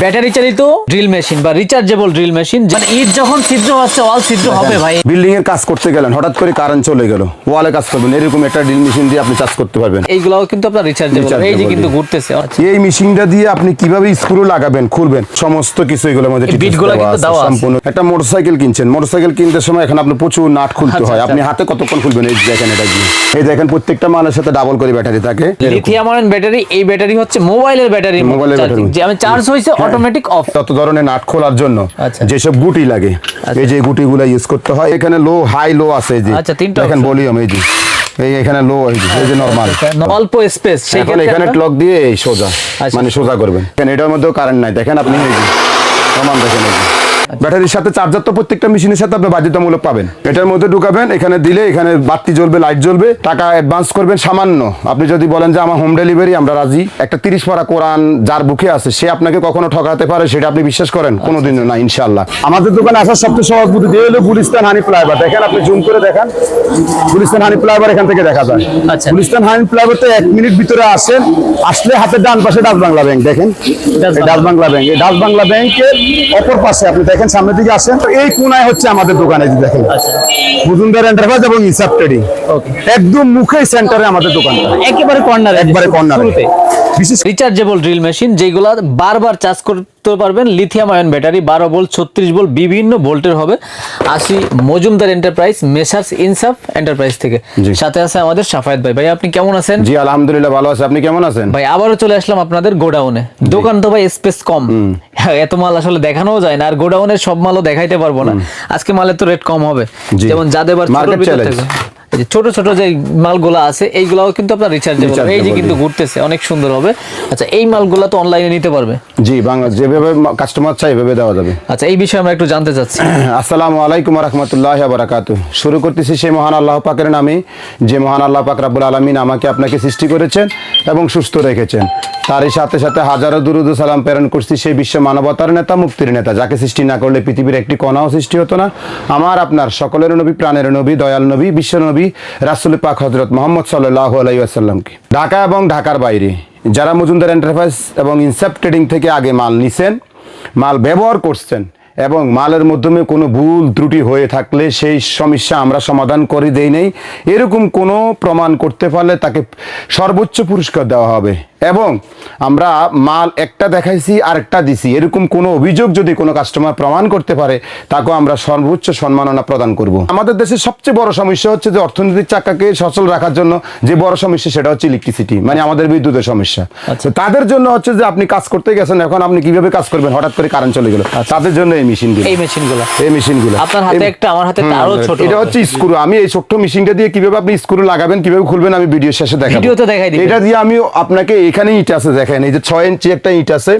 Battery চালিত drill machine বা rechargeable drill machine মানে ইট যখন ছিদ্র হচ্ছে ওয়াল ছিদ্র হবে ভাই। বিল্ডিং এর কাজ করতে গেলেন হঠাৎ করে কারেন্ট চলে গেল ওয়ালে কাজ করবেন এরকম একটা ড্রিল মেশিন দিয়ে আপনি কাজ করতে পারবেন। এইগুলাও কিন্তু আপনার রিচার্জেবল এই যে কিন্তু ঘুরতেছে আচ্ছা। এই মেশিনটা দিয়ে আপনি কীভাবে স্ক্রু লাগাবেন খুলবেন সমস্ত কিছু এগুলোর মধ্যে details কিন্তু দেওয়া সম্পূর্ণ। একটা মোটরসাইকেল কিনছেন মোটরসাইকেল কিনতে সময় এখন আপনি প্রচুর নাট খুলতে আচ্ছা, হয় আচ্ছা। আপনি হাতে কতক্ষণ খুলবেন এই দেখেন এটা দিয়ে। এই দেখেন প্রত্যেকটা মালের সাথে ডাবল করে ব্যাটারি থাকে লিথিয়াম আয়ন ব্যাটারি এই ব্যাটারি হচ্ছে মোবাইলের ব্যাটারি মোবাইলের ব্যাটারি। যে আমি চার্জ হ্যাঁ। অটোমেটিক অফ তত ধরনের নাট খোলার জন্য আচ্ছা। যেসব গুটি লাগে এই যে গুটিগুলো ইউজ করতে হয় এখানে লো হাই লো আছে এই যে। আচ্ছা, তিনটা দেখেন বলি ভলিউম এই যে। এই এখানে লো এই যে এই যে নরমাল অল্প স্পেস এখন এখানে ক্লক দিয়ে সোজা আচ্ছা। মানে সোজা করবেন। এখানে এটার মধ্যেও কারেন্ট নাই। দেখেন আপনি এই যে সমান দেখেন এই যে। ব্যাটারির সাথে চার্জার তো প্রত্যেকটা মেশিনের সাথে আপনি বাধ্যতামূলক পাবেন। এটার মধ্যে ঢুকাবেন এখানে দিলে এখানে বাতি জ্বলবে লাইট জ্বলবে টাকা অ্যাডভান্স করবেন সামান্য। আপনি যদি বলেন যে আমার হোম ডেলিভারি আমরা রাজি। একটা তিরিশ পারা কোরআন যার বুকে আছে সে আপনাকে কখনো ঠকাতে পারে সেটা আপনি বিশ্বাস করেন? কোনোদিনও না ইনশাল্লাহ আমাদের দোকানে আসার সবচেয়ে সহজ বুদ্ধি দিয়ে হলো গুলিস্তান হানি ফ্লাইভার দেখেন আপনি জুম করে দেখেন। গুলিস্তান হানি ফ্লাইভার এখান থেকে দেখা যায়। আচ্ছা। গুলিস্তান হানি ফ্লাইভারতে এক মিনিট ভিতরে আসেন আসলে হাতের ডান পাশে ডাচ বাংলা ব্যাংক দেখেন? ডাচ বাংলা। ব্যাংক এই ডাচ বাংলা ব্যাংকের অপর পাশে আপনি দেখেন সামনের দিকে আসেন। তো এই কোনায় হচ্ছে আমাদের দোকানে এই দেখেন। মজুমদার এন্টারপ্রাইজ এবং ইসাব ট্রেডিং একদম মুখে সেন্টারে আমাদের দোকানটা একেবারে কর্নার একবারে কর্নারে বিশেষ রিচার্জেবল ড্রিল মেশিন যেগুলো বারবার চার্জ করতে পারবেন লিথিয়াম আয়ন ব্যাটারি বারো ভোল্ট ছত্রিশ ভোল্ট বিভিন্ন ভোল্টের হবে। আসি Majumdar enterprise messrs Insaf enterprise থেকে। সাথে আছে আমাদের সাফায়েত ভাই। ভাই আপনি কেমন আছেন? জি আলহামদুলিল্লাহ ভালো আছে। আপনি কেমন আছেন? ভাই আবারও চলে আসলাম আপনাদের গোডাউনে। দোকান তো ভাই স্পেস কম। হ্যাঁ, এত মাল আসলে দেখানোও যায় না আর গোডাউনের সব মালও দেখাইতে পারব না। আজকে মালের তো রেট কম হবে। যেমন যাদের challenge। ছোট ছোট যে মালগুলো আছে এইগুলাও কিন্তু আপনার রিচার্জেবল এই যে কিন্তু ঘুরতেছে অনেক সুন্দর হবে। আচ্ছা এই মালগুলো তো অনলাইনে নিতে পারবে? জি বাংলা যেভাবে কাস্টমার চাই এভাবে দেওয়া যাবে। আচ্ছা এই বিষয়ে আমরা একটু জানতে চাচ্ছি। আসসালামু আলাইকুম রহমতুল্লাহ বারাকাত শুরু করতেছি সেই মহান আল্লাহ পাকের নামে যে মহান আল্লাহ পাক রাব্বুল আলমিন আমাকে আপনাকে সৃষ্টি করেছেন এবং সুস্থ রেখেছেন। তারই সাথে সাথে হাজারো দুরুদ ও সালাম প্রেরণ করছি সেই বিশ্ব মানবতার নেতা মুক্তির নেতা। যাকে সৃষ্টি না করলে পৃথিবীর একটি কণাও সৃষ্টি হতো না। আমার আপনার সকলের নবী প্রাণের নবী দয়াল নবী বিশ্ব নবী রাসুল পাক হজরত মোহাম্মদ সাল্লাহ আলাইসাল্লামকে ঢাকা এবং ঢাকার বাইরে যারা মজুমদার এন্টারপ্রাইজ এবং ইনসেপ্ট ট্রেডিং থেকে আগে মাল নিছেন, মাল ব্যবহার করছেন এবং মালের মাধ্যমে কোনো ভুল ত্রুটি হয়ে থাকলে সেই সমস্যা আমরা সমাধান করে দেই নেই। এরকম কোনো প্রমাণ করতে পারলে তাকে সর্বোচ্চ পুরস্কার দেওয়া হবে। এবং আমরা মাল একটা দেখাইছি আরেকটা দিছি। এরকম কোনো অভিযোগ যদি কোনো কাস্টমার প্রমাণ করতে পারে তাকেও আমরা সর্বোচ্চ সম্মাননা প্রদান করব। আমাদের দেশের সবচেয়ে বড় সমস্যা হচ্ছে যে অর্থনৈতিক চাকাকে সচল রাখার জন্য যে বড় সমস্যা সেটা হচ্ছে ইলেকট্রিসিটি মানে আমাদের বিদ্যুতের সমস্যা। তো তাদের জন্য হচ্ছে যে আপনি কাজ করতে গেছেন এখন আপনি কীভাবে কাজ করবেন? হঠাৎ করে কারেন্ট চলে গেল। তাদের জন্য এই মেশিনগুলো। এই মেশিনগুলো। এই মেশিনগুলো। আপনার হাতে একটা আমার হাতে আরও ছোট। এটা হচ্ছে স্ক্রু। আমি এই ছোট্ট মেশিনটা দিয়ে কীভাবে আপনি স্ক্রু লাগাবেন কীভাবে খুলবেন আমি ভিডিও শেষে দেখাবো। ভিডিওতে দেখাই দিবেন। এটা দিয়ে আমি আপনাকে এখানে ইট আছে দেখেন এই যে ছয় ইঞ্চি একটা ইট আছে।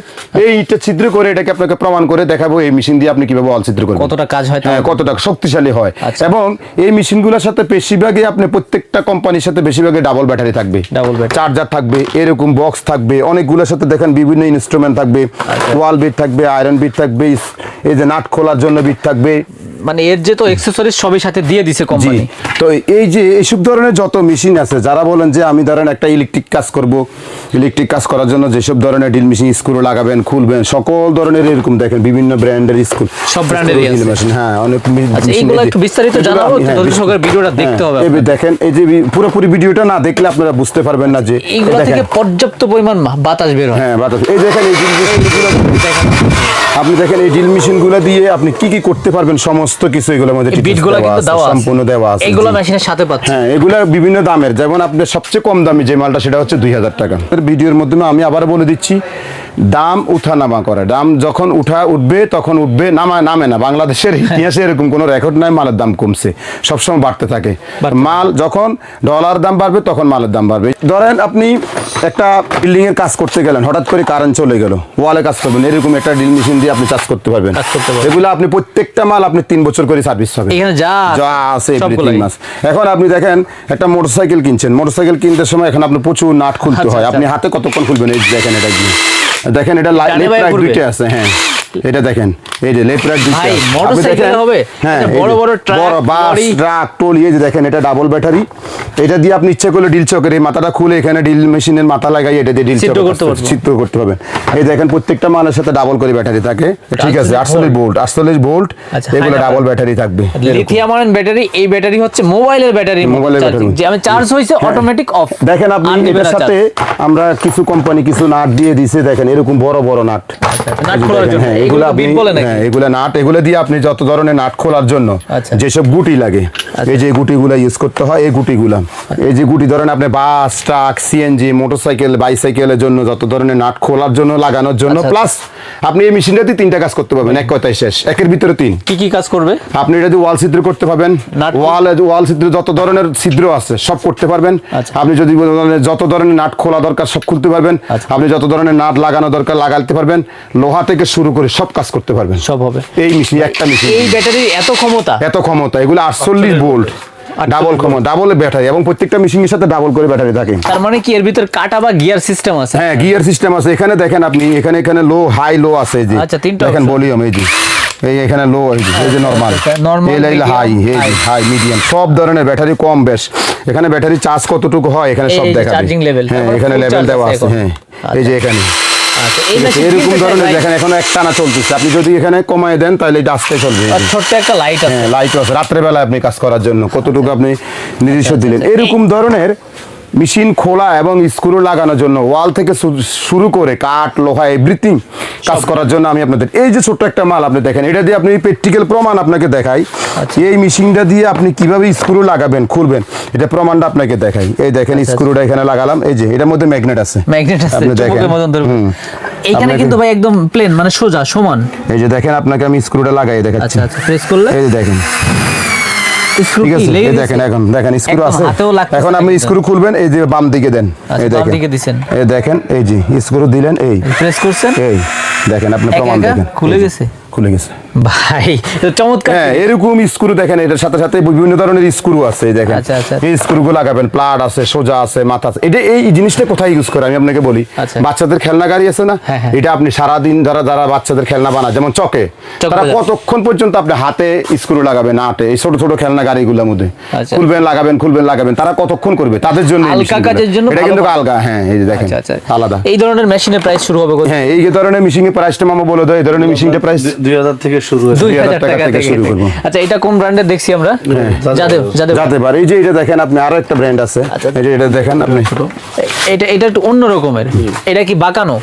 এই ইটটা ছিদ্র করে এটাকে আপনাকে প্রমাণ করে দেখাবো এই মেশিন দিয়ে আপনি কীভাবে অল ছিদ্র করবেন। কতটা কাজ হয় হ্যাঁ কতটা শক্তিশালী হয়। আচ্ছা। এবং এই মেশিনগুলোর সাথে বেশিরভাগই আপনি প্রত্যেকটা কোম্পানির সাথে বেশিরভাগই ডাবল ব্যাটারি থাকবে। Double battery। চার্জার থাকবে এরকম বক্স থাকবে অনেকগুলোর সাথে দেখেন বিভিন্ন ইনস্ট্রুমেন্ট থাকবে। আচ্ছা। ওয়াল বিট থাকবে আয়রন বিট থাকবে এই যে নাট খোলার জন্য বিট থাকবে। মানে এর যে তো অ্যাকসেসরিজ সবই সাথে দিয়ে দিছে কোম্পানি তো এই যে এইসব ধরনের যত মেশিন আছে যারা বলেন যে আমি ধরেন একটা ইলেকট্রিক কাজ করব ইলেকট্রিক কাজ করার জন্য যেসব ধরনের ড্রিল মেশিন স্ক্রু লাগাবেন খুলবেন সকল ধরনের এরকম দেখেন বিভিন্ন ব্র্যান্ডের স্কুল সব brand-এরই মেশিন হ্যাঁ অনেক আচ্ছা এইগুলো একটু বিস্তারিত জানাব হ্যাঁ, দর্শকের ভিডিওটা দেখতে হবে হ্যাঁ, এই দেখেন এই যে পুরোপুরি ভিডিওটা না দেখলে আপনারা বুঝতে পারবেন না যে এইগুলো থেকে পর্যাপ্ত পরিমাণ বাতাস বের হয়। হ্যাঁ বাতাস। এই দেখেন এই ড্রিল মেশিনগুলো আপনি দেখেন এই ড্রিল মেশিনগুলো দিয়ে আপনি কি কি করতে পারবেন সমস্ত কিছু এগুলোর মধ্যে বিটগুলো কিন্তু দেওয়া সম্পূর্ণ দেওয়া আছে এগুলো। মেশিনের সাথে পাচ্ছে। হ্যাঁ এগুলো বিভিন্ন দামের। যেমন আপনার সবচেয়ে কম দামি যে মালটা সেটা হচ্ছে দুই হাজার টাকা। এর ভিডিওর মাধ্যমে আমি আবার বলে দিচ্ছি দাম উঠা নামা করে। দাম যখন উঠা উঠবে তখন উঠবে নামা নামে না। বাংলাদেশের ইতিহাসে এরকম কোনো রেকর্ড নাই মালের দাম কমছে। সবসময় বাড়তে থাকে। মাল যখন ডলার দাম বাড়বে তখন মালের দাম বাড়বে। ধরেন আপনি একটা বিল্ডিং এর কাজ করতে গেলেন হঠাৎ করে কারেন্ট চলে গেল। ওয়ালে কাজ করবেন এরকম একটা ড্রিল মেশিন দিয়ে আপনি কাজ করতে পারবেন। এগুলো আপনি প্রত্যেকটা মাল আপনি তিন বছর করে সার্ভিস এখানে যা যা আছে সবগুলাই। মাস এখন আপনি দেখেন একটা মোটরসাইকেল কিনছেন। মোটরসাইকেল কিনতে সময় এখন আপনি প্রচুর নাট খুলতে আচ্ছা, হয়। আচ্ছা। আপনি হাতে কতক্ষণ খুলবেন? এই দেখেন এটা দিয়ে। দেখেন এটা লাইট? দুইটা আছে হ্যাঁ এটা দেখেন এই যে লেফট রাইট ভাই, motorcycle হবে? হ্যাঁ বড় বড় truck, বড় বাস ট্রাক টলি এই যে দেখেন এটা ডাবল ব্যাটারি এটা দিয়ে আপনি ইচ্ছে করলে ডিল চকের এই মাথাটা খুলে এখানে ডিল মেশিনের মাথা লাগাই এটা দিয়ে ডিল করতে। চিত্র করতে পারবেন এই দেখেন প্রত্যেকটা মালের সাথে ডাবল করে ব্যাটারি থাকে। ঠিক আছে আটচল্লিশ আটচল্লিশ ভোল্ট আটচল্লিশ ভোল্ট আচ্ছা, এগুলো ডাবল ব্যাটারি থাকবে। লিথিয়াম আয়ন ব্যাটারি এই ব্যাটারি হচ্ছে মোবাইলের ব্যাটারি মোবাইলের ব্যাটারি। যে আমি চার্জ হয়েছে অটোমেটিক অফ হ্যাঁ। দেখেন আপনি এটার সাথে আমরা কিছু কোম্পানি কিছু নাট দিয়ে দিছে দেখেন এরকম বড় বড় নাট। আচ্ছা, নাট খোলার জন্য। এগুলো আপনি? হ্যাঁ এগুলো নাট এগুলো দিয়ে আপনি যত ধরনের নাট খোলার জন্য আচ্ছা। যেসব গুটি লাগে এই যে গুটিগুলো ইউজ করতে হয় এই গুটিগুলো। এই যে গুটি ধরেন আপনি বাস ট্রাক সিএনজি মোটরসাইকেল বাইসাইকেলের জন্য যত ধরনের নাট খোলার জন্য লাগানোর জন্য আচ্ছা, প্লাস আপনি এই মেশিনটাতে তিনটা কাজ করতে পারবেন এক কথায় শেষ। একের ভিতরে তিন। কি কি কাজ করবে? আপনি এটা দিয়ে ওয়াল ছিদ্র করতে পারবেন। ওয়াল ওয়াল ছিদ্র যত ধরনের ছিদ্র আছে সব করতে পারবেন। আচ্ছা। আপনি যদি যত ধরনের নাট খোলা দরকার সব খুলতে পারবেন। আচ্ছা। আপনি যত ধরনের নাট লাগানো দরকার লাগাতে পারবেন। লোহা থেকে শুরু করে সব কাজ করতে পারবেন। সব হবে। এই মেশিন একটা মেশিন এই ব্যাটারির এত ক্ষমতা? এত ক্ষমতা এগুলো আটচল্লিশ ভোল্ট ডাবল ক্ষমতা ডাবল ব্যাটারি এবং প্রত্যেকটা মেশিনের সাথে ডাবল করে ব্যাটারি থাকে। তার মানে কি এর ভিতর কাটা বা গিয়ার সিস্টেম আছে? হ্যাঁ গিয়ার সিস্টেম আছে। এখানে দেখেন আপনি এখানে এখানে লো হাই লো আছে যে। আচ্ছা, তিনটা দেখেন। ভলিউম এই যে। এই এখানে লো এই যে এই যে নরমাল আচ্ছা, এই লাইল হাই এই হাই মিডিয়াম সব ধরনের ব্যাটারি কম বেশ। এখানে ব্যাটারি চার্জ কতটুকু হয় এখানে সব দেখা charging level, হ্যাঁ এখানে লেভেল দেওয়া আছে। হ্যাঁ। এই যে এখানে। আচ্ছা এরকম ধরনের দেখেন এখন এক টানা চলতেছে। আপনি যদি এখানে কমায় দেন তাহলে এটা আস্তে চলবে। ছোট্ট একটা লাইট আছে। হ্যাঁ লাইট আছে। রাত্রেবেলা আপনি কাজ করার জন্য কতটুকু আপনি নির্দিষ্ট দিলেন। আচ্ছা, এরকম ধরনের মেশিন খোলা এবং স্ক্রু লাগানোর জন্য ওয়াল থেকে শুরু করে কাঠ লোহা এভরিথিং কাজ করার জন্য আমি আপনাদের এই যে ছোট্ট একটা মাল আপনি দেখেন এটা দিয়ে আপনি প্র্যাকটিক্যাল প্রমাণ আপনাকে দেখাই। আচ্ছা। এই মেশিনটা দিয়ে আপনি কীভাবে স্ক্রু লাগাবেন খুলবেন এটা প্রমাণটা আপনাকে দেখাই। এই দেখেন আচ্ছা, স্ক্রুটা এখানে লাগালাম এই যে এটার মধ্যে ম্যাগনেট আছে। ম্যাগনেট আছে আপনি দেখেন। আপনাকে- কিন্তু ভাই একদম প্লেন মানে সোজা সমান। এই যে দেখেন আপনাকে আমি স্ক্রুটা লাগাই দেখাচ্ছি। আচ্ছা আচ্ছা প্রেস করলে? এই দেখেন। Screw ঠিক আছে লেগে এই গেছে? দেখেন এখন দেখেন স্ক্রু আছে এখন আপনি। স্ক্রু খুলবেন এই যে বাম দিকে দেন আচ্ছা, বাম দেখেন দিকে। এই দেখেন এই যে স্ক্রু দিলেন এই প্রেস করছেন এই দেখেন আপনি প্রমাণ দেখেন খুলে গেছে? খুলে গেছে ভাই চমৎকার হ্যাঁ এরকম স্ক্রু দেখেন এটার সাথে সাথে বিভিন্ন ধরনের স্ক্রু আছে দেখেন। আচ্ছা, আচ্ছা। এই স্ক্রুগুলো লাগাবেন প্লাট আছে সোজা আছে মাথা আছে। এটা এই জিনিসটা কোথায় ইউজ করে? আমি আপনাকে বলি। আচ্ছা। বাচ্চাদের খেলনা গাড়ি আছে না? হ্যাঁ, হ্যাঁ। এটা আপনি সারাদিন যারা যারা বাচ্চাদের খেলনা বানায় যেমন চকে তারা কতক্ষণ পর্যন্ত আপনি হাতে স্ক্রু লাগাবেন আটে? এই ছোট ছোট খেলনা গাড়িগুলোর মধ্যে। খুলবেন লাগাবেন খুলবেন লাগাবেন। তারা কতক্ষণ করবে? তাদের জন্য এটা কিন্তু আলগা হ্যাঁ এই যে দেখেন আলাদা। এই ধরনের মেশিনের প্রাইস শুরু হবে হ্যাঁ এই ধরনের মেশিনের প্রাইসটা মামা বলে দাও এই ধরনের মেশিনটা প্রাইস দুই হাজার থেকে শুরু দুই হাজার টাকা টাকা থেকে থেকে শুরু করব। আচ্ছা এটা কোন ব্র্যান্ডের দেখছি আমরা? যাদের- যাতে পারে এই যে এটা দেখেন আপনি আরও একটা ব্র্যান্ড আছে। আচ্ছা। এই যে এটা দেখেন আপনি এটা এটা একটু অন্য রকমের। এটা কি বাঁকানো?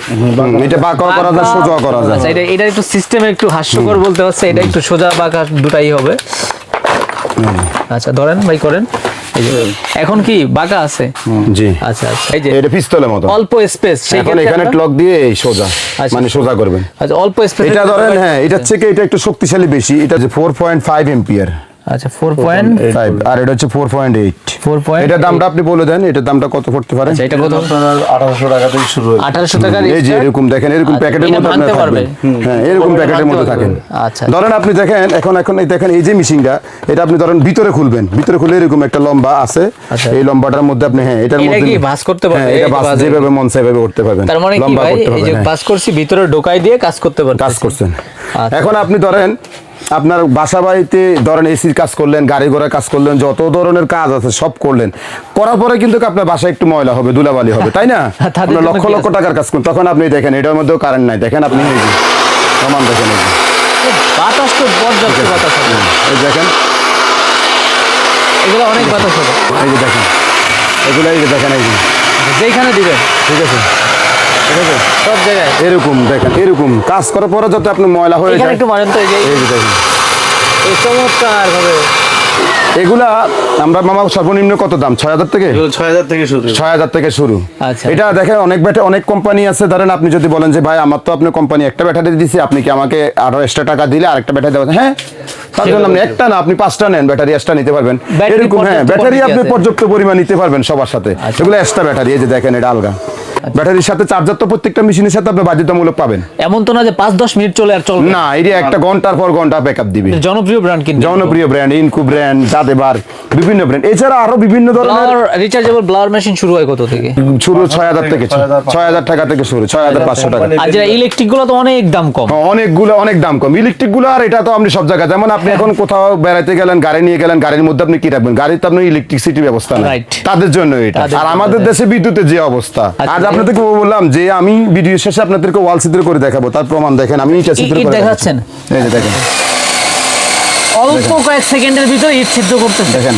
এটা বাঁকা করা যায় সোজা করা যায়। আচ্ছা এটা এটা একটু সিস্টেম একটু হাস্যকর বলতে হচ্ছে। এটা একটু সোজা বাঁকা দুটাই হবে। আচ্ছা ধরেন ভাই করেন। এখন কি বাঁকা আছে? জি। আচ্ছা আচ্ছা। এই যে এটা পিস্তলের মতো। অল্প স্পেস এখন এখানে ক্লক দিয়ে সোজা। আচ্ছা। মানে সোজা করবেন। আচ্ছা অল্প স্পেস এটা ধরেন হ্যাঁ এটা থেকে এটা একটু শক্তিশালী বেশি। এটা যে ফোর পয়েন্ট ফাইভ এম্পিয়ার আচ্ছা ফোর পয়েন্ট ফাইভ আর এটা হচ্ছে ফোর পয়েন্ট এইট 4.8 এটার দামটা আপনি বলে দেন এটার দামটা কত পড়তে পারে? আচ্ছা এটা কত? আপনার আঠারোশো টাকা থেকে শুরু হয়েছে আঠারোশো টাকার এই যে? এরকম দেখেন এরকম আচ্ছা, প্যাকেটের এটা মধ্যে পারবে? হ্যাঁ এরকম প্যাকেটের মধ্যে থাকেন। আচ্ছা। ধরেন আপনি দেখেন এখন এখন এই দেখেন এই যে মেশিনটা এটা আপনি ধরেন ভিতরে খুলবেন। ভিতরে খুলে এরকম একটা লম্বা আছে। আচ্ছা। এই লম্বাটার মধ্যে আপনি হ্যাঁ এটার এটা মধ্যে কি ভাঁজ করতে পারবে? হ্যাঁ এটা ভাঁজ ভাঁজ- যেভাবে মন সেভাবে করতে পারবেন। তার মানে কি লম্বা ভাই করতে এই যে পারবেন, হ্যাঁ। করছি ভিতরে ঢোকাই দিয়ে কাজ করতে পারবে কাজ করছেন। আচ্ছা। এখন আপনি ধরেন আপনার বাসা বাড়িতে ধরেন এসির কাজ করলেন গাড়ি ঘোড়ার কাজ করলেন যত ধরনের কাজ আছে সব করলেন। করার পরে কিন্তু আপনার বাসায় একটু ময়লা হবে ধুলাবালি হবে তাই না? আপনার লক্ষ লক্ষ টাকার কাজ করুন। তখন আপনি দেখেন এটার মধ্যেও কারেন্ট নাই। দেখেন আপনি দেখেন বাতাস তো পর্যাপ্ত বাতাস এই দেখেন। এগুলো অনেক বাতাস হবে। এই যে দেখেন এগুলো এই যে দেখেন এই যে। যেখানে দিবেন। ঠিক আছে। ঠিক আছে? সব জায়গায় এরকম দেখেন এরকম। কাজ করার পরে যাতে আপনি ময়লা হয়ে এখানে যায়। একটু মারেন তো এই যে। এই যে দেখেন। এই চমৎকার ভাবে এগুলা আমরা মামা সর্বনিম্ন কত দাম? ছয় হাজার থেকে? ছয় হাজার থেকে শুরু। ছয় হাজার থেকে শুরু। আচ্ছা। এটা দেখেন অনেক ব্যাটারি অনেক কোম্পানি আছে। ধরেন আপনি যদি বলেন যে ভাই আমার তো আপনি কোম্পানি একটা ব্যাটারি দিছি। আপনি কি আমাকে আরও এক্সট্রা টাকা দিলে আরেকটা ব্যাটারি দেবেন হ্যাঁ। তার জন্য আপনি একটা না আপনি পাঁচটা নেন ব্যাটারি এক্সট্রা নিতে পারবেন। এরকম হ্যাঁ ব্যাটারি আপনি। পর্যাপ্ত পরিমাণ নিতে পারবেন সবার সাথে। আচ্ছা। এগুলো এক্সট্রা ব্যাটারি এই যে দেখেন এটা আলগা। ব্যাটারির সাথে চার্জার তো প্রত্যেকটা মেশিনের সাথে আপনি বাধ্যতামূলক পাবেন। এমন তো না যে পাঁচ দশ মিনিট চলে আর চলবে না। এটি একটা ঘণ্টার পর ঘণ্টা ব্যাকআপ দিবে। জনপ্রিয় ব্র্যান্ড কিন্তু। জনপ্রিয় ব্র্যান্ড ইনকু ব্র্যান্ড জাদেবার বিভিন্ন ব্র্যান্ড এছাড়া আরও বিভিন্ন ধরনের রিচার্জেবল ব্লাওয়ার মেশিন শুরু হয় কত থেকে? শুরু ছয় হাজার থেকে ছয় হাজার টাকা থেকে শুরু ছয় হাজার পাঁচশো টাকা আর যেটা ইলেকট্রিকগুলো তো অনেক দাম কম। হ্যাঁ, অনেকগুলো অনেক দাম কম। ইলেকট্রিকগুলো আর এটা তো আপনি সব জায়গায় যেমন আপনি এখন কোথাও বেড়াতে গেলেন গাড়ি নিয়ে গেলেন গাড়ির মধ্যে আপনি কি রাখবেন? গাড়িতে আপনার ইলেকট্রিসিটি ব্যবস্থা নাই। তাদের জন্য এটা। আর আমাদের দেশে বিদ্যুতের যে অবস্থা। আচ্ছা, আজ এই- আপনাদেরকে বললাম যে আমি ভিডিও শেষে আপনাদেরকে ওয়াল চিত্র করে দেখাবো। তার প্রমাণ দেখেন আমি ইটা চিত্র করে দেখাচ্ছেন? এই যে দেখেন। অল্প কয়েক সেকেন্ডের ভিতরে ইট ছিদ্র করতেছে। দেখেন।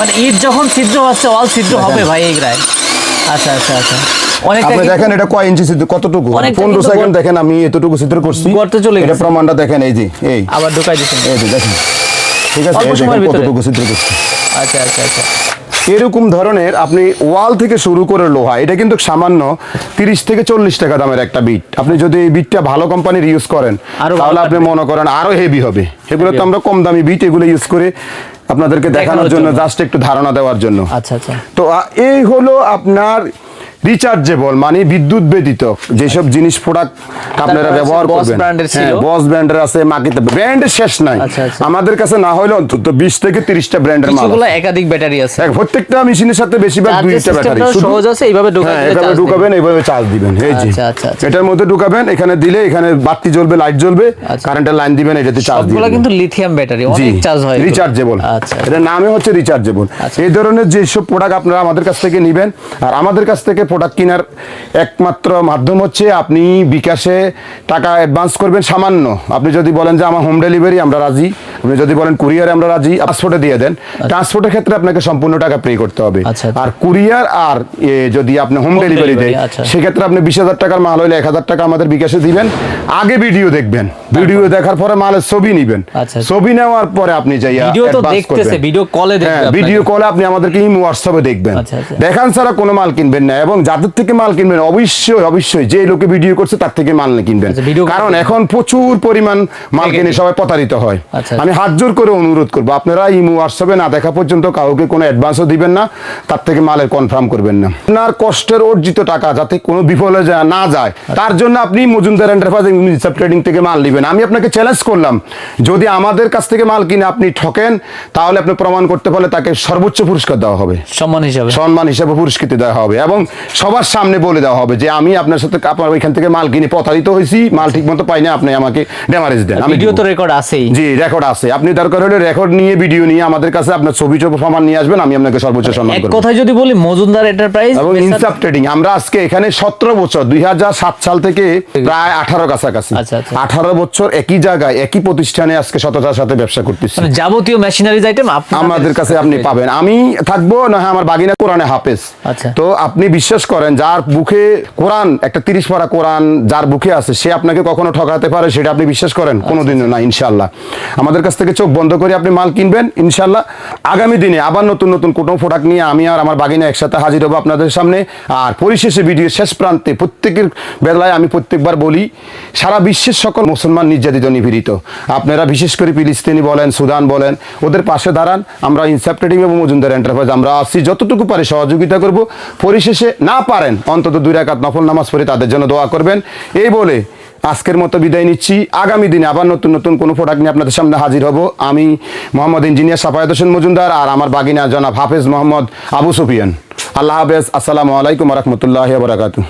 মানে ইট যখন ছিদ্র হচ্ছে অল ছিদ্র হবে ভাই এই গ্রায়। আচ্ছা আচ্ছা আচ্ছা। আপনি দেখেন এটা কয় ইঞ্চি ছিদ্র কতটুকু? পনেরো সেকেন্ড দেখেন আমি এতটুকু ছিদ্র করছি। গর্তে চলে এটা প্রমাণটা দেখেন এই যে এই। আবার ঢুকাই দিচ্ছেন। এই যে দেখেন। ঠিক আছে অল্প এই সময়ের দেখেন ভিতরে। কতটুকু ছিদ্র করছি। আচ্ছা আচ্ছা আচ্ছা। এরকম ধরনের আপনি ওয়াল থেকে শুরু করে লোহা এটা কিন্তু সামান্য তিরিশ থেকে চল্লিশ টাকা দামের একটা বিট আপনি যদি এই বিটটা ভালো কোম্পানির ইউজ করেন তাহলে আপনি মনে করেন আরও হেভি হবে। এগুলো তো আমরা কম দামি বিট এগুলো ইউজ করে আপনাদেরকে দেখানোর জন্য। জাস্ট একটু ধারণা দেওয়ার জন্য। আচ্ছা আচ্ছা। তো এই হলো আপনার রিচার্জেবল মানে বিদ্যুৎ ব্যতীত। যেসব জিনিস প্রোডাক্ট আপনারা ব্যবহার করবেন। বস ব্র্যান্ডের আছে মাকিতে ব্র্যান্ডের শেষ নাই। আচ্ছা, আচ্ছা। আমাদের কাছে না হলে অন্তত বিশ থেকে তিরিশটা ব্র্যান্ডের মাল আছে। একাধিক ব্যাটারি আছে। প্রত্যেকটা মেশিনের সাথে বেশিরভাগ দুইটা ব্যাটারি সহজ আছে, এইভাবে ঢুকাই হ্যাঁ এভাবে ঢুকাবেন এইভাবে চার্জ দিবেন। এই যে আচ্ছা। এটার মধ্যে ঢুকাবেন এখানে দিলে এখানে বাতি জ্বলবে লাইট জ্বলবে। কারেন্টের লাইন দিবেন এটাতে চার্জ দিবেন। কিন্তু লিথিয়াম ব্যাটারি অনেক চার্জ হয় রিচার্জেবল আচ্ছা এটার নামে হচ্ছে রিচার্জেবল। এই ধরনের যেসব প্রোডাক্ট আপনারা আমাদের কাছ থেকে নেবেন আর আমাদের কাছ থেকে প্রোডাক্ট কেনার একমাত্র মাধ্যম হচ্ছে আপনি বিকাশে টাকা অ্যাডভান্স করবেন সামান্য আপনি যদি বলেন যে আমার হোম ডেলিভারি আমরা রাজি আপনি যদি বলেন কুরিয়ারে আমরা রাজি ট্রান্সপোর্টে দিয়ে দেন ট্রান্সপোর্টের ক্ষেত্রে আপনাকে সম্পূর্ণ টাকা পে করতে হবে আচ্ছা, আচ্ছা। আর কুরিয়ার আর যদি আপনি হোম ডেলিভারি দেয় আচ্ছা। সেক্ষেত্রে আপনি বিশ হাজার টাকার মাল হলে এক হাজার টাকা আমাদের বিকাশে দিবেন আগে ভিডিও দেখবেন ভিডিও দেখার পরে মালের ছবি নিবেন আচ্ছা। ছবি নেওয়ার পরে আপনি যাইয়া ভিডিও তো দেখতেছে, ভিডিও কলে। ভিডিও কলে আপনি আমাদেরকে হোয়াটসঅ্যাপে দেখবেন আচ্ছা, আচ্ছা। দেখান ছাড়া কোনো মাল কিনবেন না এবং যাদের থেকে মাল কিনবেন অবশ্যই অবশ্যই যে লোকে ভিডিও করছে তার থেকে মাল কিনবেন। আচ্ছা, কারণ এখন প্রচুর পরিমাণ মাল কিনে সবাই প্রতারিত হয়। আচ্ছা। আমি হাত জোর করে অনুরোধ করব আপনারা ইমো হোয়াটসঅ্যাপে না দেখা পর্যন্ত কাউকে কোনো অ্যাডভান্সও দিবেন না তার থেকে মালের কনফার্ম করবেন না। আপনার কষ্টের অর্জিত টাকা যাতে কোনো বিফলে না যায় তার জন্য আপনি মজুমদার এন্টারপ্রাইজ ট্রেডিং থেকে মাল নেবেন। আমি আপনাকে চ্যালেঞ্জ করলাম যদি আমাদের কাছ থেকে মাল কিনে আপনি ঠকেন তাহলে আপনি প্রমাণ করতে পারলে তাকে সর্বোচ্চ পুরস্কার দেওয়া হবে। সম্মান হিসাবে। সম্মান হিসাবে পুরস্কৃত দেওয়া হবে। এবং সবার সামনে বলে দেওয়া হবে যে আমি আপনার সাথে আপনার ওইখান থেকে মাল কিনে প্রতারিত হয়েছি মাল ঠিক মতো পাই না আপনি আমাকে ড্যামারেজ দেন। আমি ভিডিও তো রেকর্ড আছেই। জি রেকর্ড আছে। আপনি দরকার হলে রেকর্ড নিয়ে ভিডিও নিয়ে আমাদের কাছে আপনার ছবি ছবি প্রমাণ নিয়ে আসবেন আমি আপনাকে সর্বোচ্চ সম্মান এক করব। কথায় যদি বলি মজুমদার এন্টারপ্রাইজ এবং ইনসাফ ট্রেডিং আমরা আজকে এখানে সতেরো বছর দুই হাজার সাত সাল থেকে প্রায় আঠারো কাছাকাছি। আচ্ছা, আচ্ছা। আঠারো বছর একই জায়গায় একই প্রতিষ্ঠানে আজকে সততার সাথে ব্যবসা করতেছি। মানে যাবতীয় মেশিনারিজ আইটেম আমাদের কাছে আপনি পাবেন। আমি থাকব না আমার বাগিনা কোরআনে হাফেজ। আচ্ছা। তো আপনি বিশ্বাস করেন যার বুকে কোরআন একটা তিরিশ পারা কোরআন যার বুকে আছে সে আপনাকে কখনো ঠকাতে পারে সেটা আপনি বিশ্বাস করেন? কোনোদিনও না ইনশাল্লাহ আমাদের কাছ থেকে চোখ বন্ধ করে আপনি মাল কিনবেন ইনশাল্লাহ আগামী দিনে আবার নতুন নতুন কোনো প্রোডাক্ট নিয়ে আমি আর আমার বাগিনা একসাথে হাজির হব আপনাদের সামনে। আর পরিশেষে ভিডিও শেষ প্রান্তে প্রত্যেকের বেলায় আমি প্রত্যেকবার বলি সারা বিশ্বের সকল মুসলমান নির্যাতিত নিপীড়িত। আপনারা বিশেষ করে ফিলিস্তিনি বলেন সুদান বলেন ওদের পাশে দাঁড়ান। আমরা ট্রেডিং এবং মজুমদার এন্টারপ্রাইজ আমরা আসছি যতটুকু পারি সহযোগিতা করব। পরিশেষে না পারেন, অন্তত দুই রাকাত নফল নামাজ পড়ে তাদের জন্য দোয়া করবেন। এই বলে আজকের মতো বিদায় নিচ্ছি। আগামী দিনে আবার নতুন নতুন কোনো প্রোডাক্ট নিয়ে আপনাদের সামনে হাজির হব। আমি মোহাম্মদ ইঞ্জিনিয়ার সাফায়ত হোসেন মজুমদার আর আমার বাগিনা জনাব হাফেজ মোহাম্মদ আবু সুফিয়ান। আল্লাহ হাফেজ। আসসালামু আলাইকুম রহমতুল্লাহ বারাকাতু